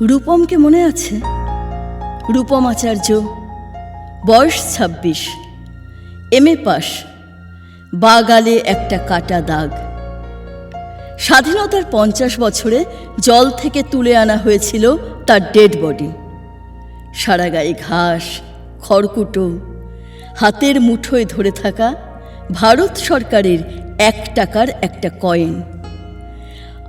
রূপমকে মনে আছে? রূপম আচার্য, বয়স ছাব্বিশ। এম এ পাস বাগালে একটা কাটা দাগ। স্বাধীনতার পঞ্চাশ বছরে জল থেকে তুলে আনা হয়েছিল তার ডেড বডি। সারা গায়ে ঘাস, খড়কুটো, হাতের মুঠোয় ধরে থাকা ভারত সরকারের এক টাকার একটা কয়েন।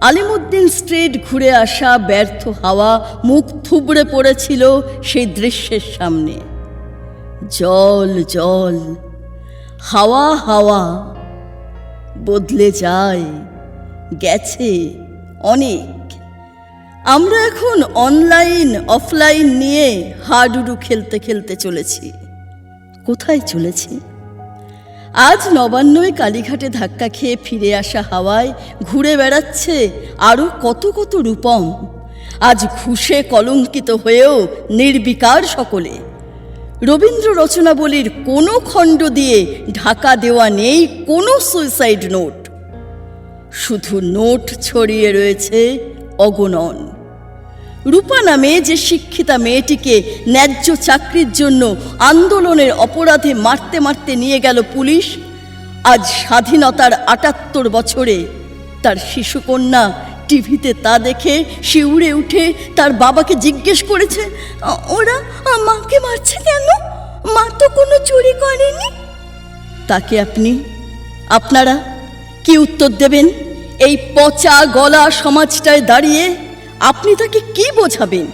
আলিমুদ্দিন স্ট্রিট ঘুরে আসা ব্যর্থ হাওয়া মুখ থুবড়ে পড়েছিল সেই দৃশ্যের সামনে। জল জল, হাওয়া হাওয়া বদলে যায়, গেছে অনেক। আমরা এখন অনলাইন, অফলাইন নিয়ে হাডুডু খেলতে খেলতে চলেছি। কোথায় চলেছি? আজ নবান্নয় কালীঘাটে ধাক্কা খেয়ে ফিরে আসা হাওয়ায় ঘুরে বেড়াচ্ছে আরও কত কত রূপম। আজ ঘুষে কলঙ্কিত হয়েও নির্বিকার সকলে। রবীন্দ্র রচনাবলীর কোনো খণ্ড দিয়ে ঢাকা দেওয়া নেই কোনো সুইসাইড নোট। শুধু নোট ছড়িয়ে রয়েছে অগণন। রূপা নামে যে শিক্ষিতা মেয়েটিকে ন্যায্য চাকরির জন্য আন্দোলনের অপরাধে মারতে মারতে নিয়ে গেল পুলিশ, আজ স্বাধীনতার আটাত্তর বছরে তার শিশুকন্যা টিভিতে তা দেখে শিউড়ে উঠে তার বাবাকে জিজ্ঞেস করেছে, ওরা মাকে মারছে কেন? মা তো কোনো চুরি করেনি? তাকে আপনি, আপনারা কি উত্তর দেবেন? এই পচা গলা সমাজটায় দাঁড়িয়ে আপনি তাকে কি বোঝাবেন?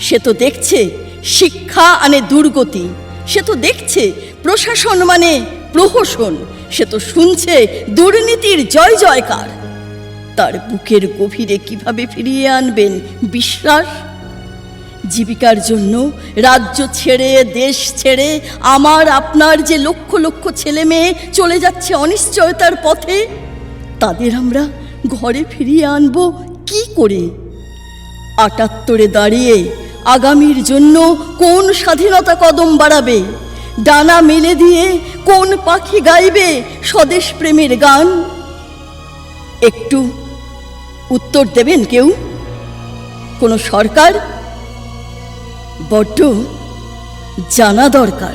সে তো দেখছে শিক্ষা আনে দুর্গতি। সে তো দেখছে প্রশাসন মানে প্রহসন। সে তো শুনছে দুর্নীতির জয় জয়কার। তার বুকের গভীরে কীভাবে ফিরিয়ে আনবেন বিশ্বাস? জীবিকার জন্য রাজ্য ছেড়ে, দেশ ছেড়ে, আমার, আপনার যে লক্ষ লক্ষ ছেলে মেয়ে চলে যাচ্ছে অনিশ্চয়তার পথে, তাদের আমরা ঘরে ফিরিয়ে আনব কি করে? আটাত্তরে দাঁড়িয়ে আগামীর জন্য কোন স্বাধীনতা কদম বাড়াবে? ডানা মেলে দিয়ে কোন পাখি গাইবে স্বদেশ প্রেমের গান? একটু উত্তর দেবেন কেউ? কোনো সরকার? বড্ড জানা দরকার।